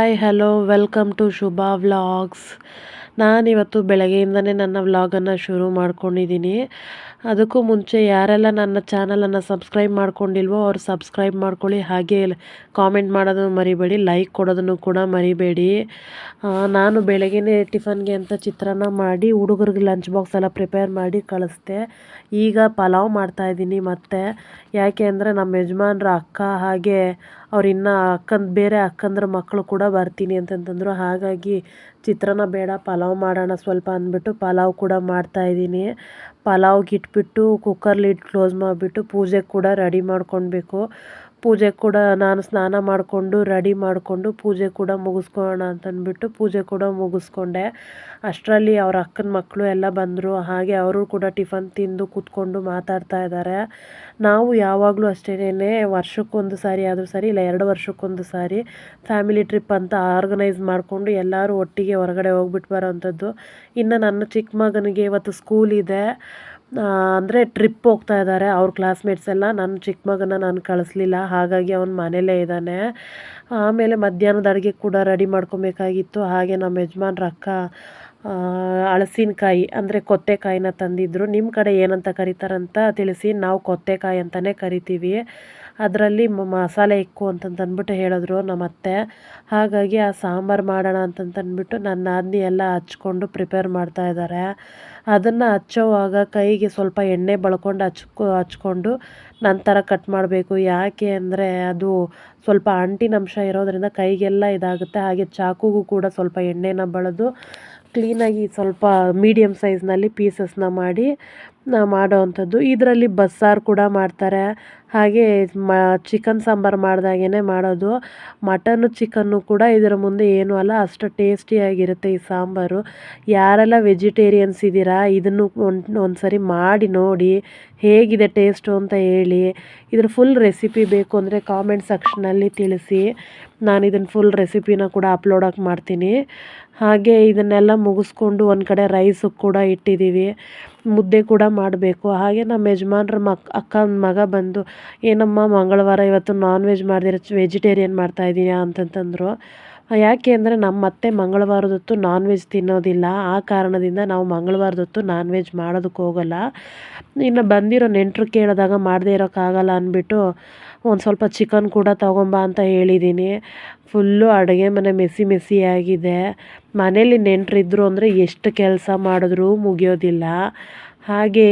hi hello welcome to Shubha vlogs ನಾನಿವತ್ತು ಬೆಳಗ್ಗೆಯಿಂದನೇ ನನ್ನ ವ್ಲಾಗನ್ನು ಶುರು ಮಾಡ್ಕೊಂಡಿದ್ದೀನಿ. ಅದಕ್ಕೂ ಮುಂಚೆ ಯಾರೆಲ್ಲ ನನ್ನ ಚಾನಲನ್ನು ಸಬ್ಸ್ಕ್ರೈಬ್ ಮಾಡ್ಕೊಂಡಿಲ್ವೋ ಅವ್ರು ಸಬ್ಸ್ಕ್ರೈಬ್ ಮಾಡ್ಕೊಳ್ಳಿ. ಹಾಗೆ ಕಾಮೆಂಟ್ ಮಾಡೋದನ್ನು ಮರಿಬೇಡಿ, ಲೈಕ್ ಕೊಡೋದನ್ನು ಕೂಡ ಮರಿಬೇಡಿ. ನಾನು ಬೆಳಗ್ಗೆನೇ ಟಿಫನ್ಗೆ ಅಂತ ಚಿತ್ರಾನ್ನ ಮಾಡಿ, ಹುಡುಗರಿಗೆ ಲಂಚ್ ಬಾಕ್ಸ್ ಎಲ್ಲ ಪ್ರಿಪೇರ್ ಮಾಡಿ ಕಳಿಸ್ದೆ. ಈಗ ಪಲಾವ್ ಮಾಡ್ತಾಯಿದ್ದೀನಿ ಮತ್ತೆ. ಯಾಕೆ ಅಂದರೆ ನಮ್ಮ ಯಜಮಾನ್ರ ಅಕ್ಕ ಹಾಗೆ ಅವ್ರು ಇನ್ನೂ ಅಕ್ಕನ ಬೇರೆ ಅಕ್ಕಂದ್ರ ಮಕ್ಕಳು ಕೂಡ ಬರ್ತೀನಿ ಅಂತಂತಂದರು. ಹಾಗಾಗಿ ಚಿತ್ರಾನ್ನ ಬೇಡ, ಪಲಾವ್ ಮಾಡೋಣ ಸ್ವಲ್ಪ ಅಂದ್ಬಿಟ್ಟು ಪಲಾವ್ ಕೂಡ ಮಾಡ್ತಾಯಿದ್ದೀನಿ ಪಲಾವ್ಗೆ ಇಟ್ಬಿಟ್ಟು ಕುಕ್ಕರ್ ಲಿಡ್ ಕ್ಲೋಸ್ ಮಾಡಿಬಿಟ್ಟು ಪೂಜೆಗೆ ಕೂಡ ರೆಡಿ ಮಾಡ್ಕೊಳ್ಬೇಕು. ಪೂಜೆ ಕೂಡ ನಾನು ಸ್ನಾನ ಮಾಡಿಕೊಂಡು, ರೆಡಿ ಮಾಡಿಕೊಂಡು ಪೂಜೆ ಕೂಡ ಮುಗಿಸ್ಕೊಳ್ಳೋಣ ಅಂತಂದ್ಬಿಟ್ಟು ಪೂಜೆ ಕೂಡ ಮುಗಿಸ್ಕೊಂಡೆ. ಅಷ್ಟರಲ್ಲಿ ಅವ್ರ ಅಕ್ಕನ ಮಕ್ಕಳು ಎಲ್ಲ ಬಂದರು. ಹಾಗೆ ಅವರು ಕೂಡ ಟಿಫನ್ ತಿಂದು ಕೂತ್ಕೊಂಡು ಮಾತಾಡ್ತಾ ಇದ್ದಾರೆ. ನಾವು ಯಾವಾಗಲೂ ಅಷ್ಟೇನೆ ವರ್ಷಕ್ಕೊಂದು ಸಾರಿ ಆದರೂ ಸರಿ, ಇಲ್ಲ ಎರಡು ವರ್ಷಕ್ಕೊಂದು ಸಾರಿ ಫ್ಯಾಮಿಲಿ ಟ್ರಿಪ್ ಅಂತ ಆರ್ಗನೈಸ್ ಮಾಡಿಕೊಂಡು ಎಲ್ಲರೂ ಒಟ್ಟಿಗೆ ಹೊರಗಡೆ ಹೋಗ್ಬಿಟ್ಟು ಬರೋವಂಥದ್ದು ಇನ್ನು ನನ್ನ ಚಿಕ್ಕ ಮಗನಿಗೆ ಇವತ್ತು ಸ್ಕೂಲ್ ಇದೆ. ಅಂದರೆ ಟ್ರಿಪ್ ಹೋಗ್ತಾ ಇದ್ದಾರೆ ಅವ್ರ ಕ್ಲಾಸ್ಮೇಟ್ಸ್ ಎಲ್ಲ. ನನ್ನ ಚಿಕ್ಕ ಮಗನ ನಾನು ಕಳಿಸ್ಲಿಲ್ಲ, ಹಾಗಾಗಿ ಅವನು ಮನೇಲೇ ಇದ್ದಾನೆ ಆಮೇಲೆ ಮಧ್ಯಾಹ್ನದ ಅಡುಗೆ ಕೂಡ ರೆಡಿ ಮಾಡ್ಕೊಬೇಕಾಗಿತ್ತು. ಹಾಗೆ ನಮ್ಮ ಯಜಮಾನ್ರ ಅಕ್ಕ ಹಳಸಿನಕಾಯಿ ಅಂದರೆ ಕೊತ್ತೆಕಾಯಿನ ತಂದಿದ್ದರು ನಿಮ್ಮ ಕಡೆ ಏನಂತ ಕರೀತಾರಂತ ತಿಳಿಸಿ. ನಾವು ಕೊತ್ತೆಕಾಯಿ ಅಂತಲೇ ಕರಿತೀವಿ. ಅದರಲ್ಲಿ ಮಸಾಲೆ ಇಕ್ಕು ಅಂತಂತಂದ್ಬಿಟ್ಟು ಹೇಳಿದ್ರು ನಮ್ಮ ಅತ್ತೆ ಹಾಗಾಗಿ ಆ ಸಾಂಬಾರು ಮಾಡೋಣ ಅಂತಂತಂದ್ಬಿಟ್ಟು ನನ್ನ ನಾದಿನಿ ಎಲ್ಲ ಹಚ್ಕೊಂಡು ಪ್ರಿಪೇರ್ ಮಾಡ್ತಾ ಇದ್ದಾರೆ. ಅದನ್ನು ಹಚ್ಚೋವಾಗ ಕೈಗೆ ಸ್ವಲ್ಪ ಎಣ್ಣೆ ಬಳ್ಕೊಂಡು ಹಚ್ಕೊ, ಹಚ್ಕೊಂಡು ನಂತರ ಕಟ್ ಮಾಡಬೇಕು. ಯಾಕೆ ಅಂದರೆ ಅದು ಸ್ವಲ್ಪ ಅಂಟಿನಂಶ ಇರೋದರಿಂದ ಕೈಗೆಲ್ಲ ಇದಾಗುತ್ತೆ. ಹಾಗೆ ಚಾಕುಗೂ ಕೂಡ ಸ್ವಲ್ಪ ಎಣ್ಣೆನ ಬಳಿದು ಕ್ಲೀನಾಗಿ ಸ್ವಲ್ಪ ಮೀಡಿಯಮ್ ಸೈಜ್ನಲ್ಲಿ ಪೀಸಸ್ನ ಮಾಡಿ ಮಾಡೋ ಅಂಥದ್ದು. ಇದರಲ್ಲಿ ಬಸ್ಸಾರು ಕೂಡ ಮಾಡ್ತಾರೆ. ಹಾಗೆ ಮ ಚಿಕನ್ ಸಾಂಬಾರು ಮಾಡ್ದಾಗೇ ಮಾಡೋದು. ಮಟನ್ನು ಚಿಕನ್ನು ಕೂಡ ಇದರ ಮುಂದೆ ಏನೂ ಅಲ್ಲ, ಅಷ್ಟು ಟೇಸ್ಟಿಯಾಗಿರುತ್ತೆ ಈ ಸಾಂಬಾರು. ಯಾರೆಲ್ಲ ವೆಜಿಟೇರಿಯನ್ಸ್ ಇದ್ದೀರಾ ಇದನ್ನು ಒಂದು ಒಂದು ಸರಿ ಮಾಡಿ ನೋಡಿ, ಹೇಗಿದೆ ಟೇಸ್ಟು ಅಂತ ಹೇಳಿ, ಇದ್ರ ಫುಲ್ ರೆಸಿಪಿ ಬೇಕು ಅಂದರೆ ಕಾಮೆಂಟ್ ಸೆಕ್ಷನಲ್ಲಿ ತಿಳಿಸಿ. ನಾನು ಇದನ್ನು ಫುಲ್ ರೆಸಿಪಿನ ಕೂಡ ಅಪ್ಲೋಡಾಗಿ ಮಾಡ್ತೀನಿ. ಹಾಗೆ ಇದನ್ನೆಲ್ಲ ಮುಗಿಸ್ಕೊಂಡು ಒಂದು ಕಡೆ ರೈಸು ಕೂಡ ಇಟ್ಟಿದ್ದೀವಿ ಮುದ್ದೆ ಕೂಡ ಮಾಡಬೇಕು. ಹಾಗೆ ನಮ್ಮ ಯಜಮಾನ್ರ ಮಕ್, ಅಕ್ಕನ ಮಗ ಬಂದು ಏನಮ್ಮ ಮಂಗಳವಾರ ಇವತ್ತು ನಾನ್ ವೆಜ್ ಮಾಡಿದಿರ ವೆಜಿಟೇರಿಯನ್ ಮಾಡ್ತಾಯಿದ್ದೀಯಾ ಅಂತಂತಂದರು. ಯಾಕೆ ಅಂದರೆ ನಮ್ಮ ಅತ್ತೆ ಮಂಗಳವಾರದೊತ್ತು ನಾನ್ ವೆಜ್ ತಿನ್ನೋದಿಲ್ಲ. ಆ ಕಾರಣದಿಂದ ನಾವು ಮಂಗಳವಾರದೊತ್ತು ನಾನ್ ವೆಜ್ ಮಾಡೋದಕ್ಕೆ ಹೋಗಲ್ಲ. ಇನ್ನು ಬಂದಿರೋ ನೆಂಟರು ಕೇಳಿದಾಗ ಮಾಡದೇ ಇರೋಕ್ಕಾಗಲ್ಲ ಅಂದ್ಬಿಟ್ಟು ಒಂದು ಸ್ವಲ್ಪ ಚಿಕನ್ ಕೂಡ ತೊಗೊಂಬ ಅಂತ ಹೇಳಿದ್ದೀನಿ ಫುಲ್ಲು ಅಡುಗೆ ಮನೆ ಮೆಸಿ ಆಗಿದೆ. ಮನೇಲಿ ನೆಂಟರಿದ್ರು ಅಂದರೆ ಎಷ್ಟು ಕೆಲಸ ಮಾಡಿದ್ರೂ ಮುಗಿಯೋದಿಲ್ಲ. ಹಾಗೆ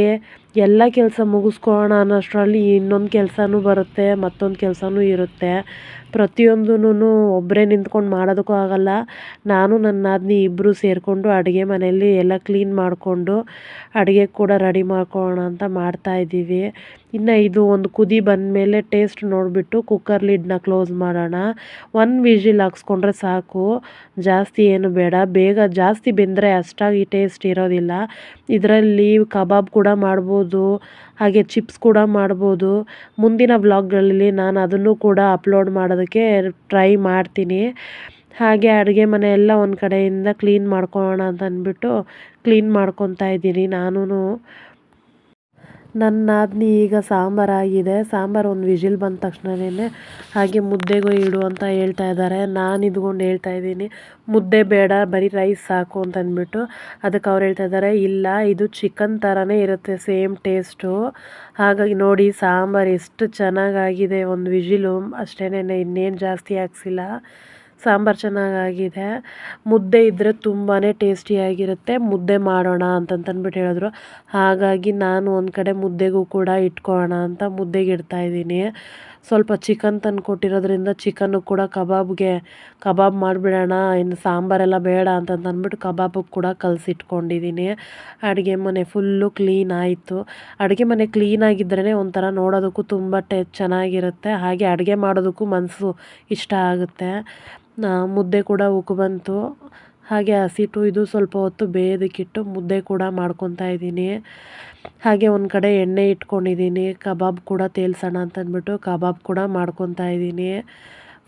ಎಲ್ಲ ಕೆಲಸ ಮುಗಿಸ್ಕೊಳ್ಳೋಣ ಅನ್ನೋಷ್ಟರಲ್ಲಿ ಇನ್ನೊಂದು ಕೆಲಸನೂ ಬರುತ್ತೆ, ಮತ್ತೊಂದು ಕೆಲಸನೂ ಇರುತ್ತೆ. ಪ್ರತಿಯೊಂದೂ ಒಬ್ಬರೇ ನಿಂತ್ಕೊಂಡು ಮಾಡೋದಕ್ಕೂ ಆಗಲ್ಲ. ನಾನು, ನನ್ನ ನಾದಿನಿ ಇಬ್ಬರು ಸೇರಿಕೊಂಡು ಅಡುಗೆ ಮನೆಯಲ್ಲಿ ಎಲ್ಲ ಕ್ಲೀನ್ ಮಾಡಿಕೊಂಡು ಅಡುಗೆ ಕೂಡ ರೆಡಿ ಮಾಡ್ಕೊಳ್ಳೋಣ ಅಂತ ಮಾಡ್ತಾಯಿದ್ದೀವಿ ಇನ್ನು ಇದು ಒಂದು ಕುದಿ ಬಂದಮೇಲೆ ಟೇಸ್ಟ್ ನೋಡಿಬಿಟ್ಟು ಕುಕ್ಕರ್ ಲಿಡ್ನ ಕ್ಲೋಸ್ ಮಾಡೋಣ. ಒನ್ ವಿಜಿಲ್ ಹಾಕ್ಸ್ಕೊಂಡ್ರೆ ಸಾಕು. ಜಾಸ್ತಿ ಏನು ಬೇಡ. ಬೇಗ ಜಾಸ್ತಿ ಬೆಂದರೆ ಅಷ್ಟಾಗಿ ಟೇಸ್ಟ್ ಇರೋದಿಲ್ಲ. ಇದರಲ್ಲಿ ಕಬಾಬ್ ಕೂಡ ಮಾಡ್ಬೋದು. ಹಾಗೆ ಚಿಪ್ಸ್ ಕೂಡ ಮಾಡ್ಬೋದು. ಮುಂದಿನ ವ್ಲಾಗ್ಗಳಲ್ಲಿ ನಾನು ಅದನ್ನು ಕೂಡ ಅಪ್ಲೋಡ್ ಮಾಡೋದಕ್ಕೆ ಟ್ರೈ ಮಾಡ್ತೀನಿ. ಹಾಗೆ ಅಡುಗೆ ಮನೆ ಎಲ್ಲ ಒಂದು ಕಡೆಯಿಂದ ಕ್ಲೀನ್ ಮಾಡ್ಕೊಳ್ಳೋಣ ಅಂತ ಅಂದ್ಬಿಟ್ಟು ಕ್ಲೀನ್ ಮಾಡ್ಕೊತಾ ಇದ್ದೀನಿ. ನಾನು ನನ್ನ ನಾದಿನಿ ಈಗ ಸಾಂಬಾರಾಗಿದೆ ಸಾಂಬಾರು ಒಂದು ವಿಜಿಲ್ ಬಂದ ತಕ್ಷಣವೇ ಹಾಗೆ ಮುದ್ದೆಗೂ ಇಡು ಅಂತ ಹೇಳ್ತಾ ಇದ್ದಾರೆ ನಾನು ಇದ್ಕೊಂಡು ಹೇಳ್ತಾ ಇದ್ದೀನಿ, ಮುದ್ದೆ ಬೇಡ, ಬರೀ ರೈಸ್ ಸಾಕು ಅಂತ ಅಂದ್ಬಿಟ್ಟು. ಅದಕ್ಕೆ ಅವ್ರು ಹೇಳ್ತಾ ಇದ್ದಾರೆ ಇಲ್ಲ, ಇದು ಚಿಕನ್ ಥರನೇ ಇರುತ್ತೆ ಸೇಮ್ ಟೇಸ್ಟು ಹಾಗಾಗಿ ನೋಡಿ, ಸಾಂಬಾರು ಎಷ್ಟು ಚೆನ್ನಾಗಾಗಿದೆ, ಒಂದು ವಿಜಿಲು. ಅಷ್ಟೇನೆ ಇನ್ನೇನು ಜಾಸ್ತಿ ಹಾಕ್ಸಿಲ್ಲ. ಸಾಂಬಾರು ಚೆನ್ನಾಗಾಗಿದೆ. ಮುದ್ದೆ ಇದ್ದರೆ ತುಂಬಾ ಟೇಸ್ಟಿಯಾಗಿರುತ್ತೆ ಮುದ್ದೆ ಮಾಡೋಣ ಅಂತಂತಂದ್ಬಿಟ್ಟು ಹೇಳಿದ್ರು. ಹಾಗಾಗಿ ನಾನು ಒಂದು ಕಡೆ ಮುದ್ದೆಗೂ ಕೂಡ ಇಟ್ಕೊಳ್ಳೋಣ ಅಂತ ಮುದ್ದೆಗೆ ಇಡ್ತಾಯಿದ್ದೀನಿ ಸ್ವಲ್ಪ ಚಿಕನ್ ತಂದು ಕೊಟ್ಟಿರೋದ್ರಿಂದ ಚಿಕನ್ನು ಕೂಡ ಕಬಾಬ್ಗೆ, ಕಬಾಬ್ ಮಾಡಿಬಿಡೋಣ, ಇನ್ನು ಸಾಂಬಾರೆಲ್ಲ ಬೇಡ ಅಂತಂತಂದ್ಬಿಟ್ಟು ಕಬಾಬಿಗೆ ಕೂಡ ಕಲಸಿಟ್ಕೊಂಡಿದ್ದೀನಿ ಅಡುಗೆ ಮನೆ ಫುಲ್ಲು ಕ್ಲೀನ್ ಆಯಿತು. ಅಡುಗೆ ಮನೆ ಕ್ಲೀನಾಗಿದ್ರೇ ಒಂಥರ ನೋಡೋದಕ್ಕೂ ತುಂಬ ಟೆ, ಚೆನ್ನಾಗಿರುತ್ತೆ. ಹಾಗೆ ಅಡುಗೆ ಮಾಡೋದಕ್ಕೂ ಮನಸ್ಸು ಇಷ್ಟ ಆಗುತ್ತೆ. ಮುದ್ದೆ ಕೂಡ ಉಕ್ಕು ಬಂತು. ಹಾಗೆ ಹಸಿಟ್ಟು ಇದು ಸ್ವಲ್ಪ ಹೊತ್ತು ಬೇಯೋದಕ್ಕಿಟ್ಟು ಮುದ್ದೆ ಕೂಡ ಮಾಡ್ಕೊತಾ ಇದ್ದೀನಿ. ಹಾಗೆ ಒಂದು ಕಡೆ ಎಣ್ಣೆ ಇಟ್ಕೊಂಡಿದ್ದೀನಿ, ಕಬಾಬ್ ಕೂಡ ತೇಲ್ಸೋಣ ಅಂತಂದ್ಬಿಟ್ಟು ಕಬಾಬ್ ಕೂಡ ಮಾಡ್ಕೊತಾ ಇದ್ದೀನಿ.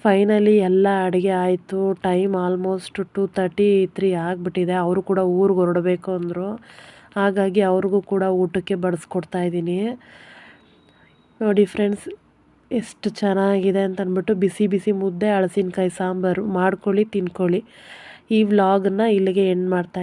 ಫೈನಲಿ ಎಲ್ಲ ಅಡುಗೆ ಆಯಿತು, time almost two thirty three ಆಗಿಬಿಟ್ಟಿದೆ, ಅವರು ಕೂಡ ಊರಿಗೆ ಹೊರಡಬೇಕು ಅಂದರು. ಹಾಗಾಗಿ ಅವ್ರಿಗೂ ಕೂಡ ಊಟಕ್ಕೆ ಬಡಿಸ್ಕೊಡ್ತಾ ಇದ್ದೀನಿ. ನೋಡಿ ಫ್ರೆಂಡ್ಸ್, ಎಷ್ಟು ಚೆನ್ನಾಗಿದೆ ಅಂತಂದ್ಬಿಟ್ಟು ಬಿಸಿ ಬಿಸಿ ಮುದ್ದೆ, ಹಳಸಿನಕಾಯಿ ಸಾಂಬಾರು, ಮಾಡ್ಕೊಳ್ಳಿ, ತಿನ್ಕೊಳ್ಳಿ. ಈ ವ್ಲಾಗನ್ನ ಇಲ್ಲಿಗೆ ಎಂಡ್ ಮಾಡ್ತಾ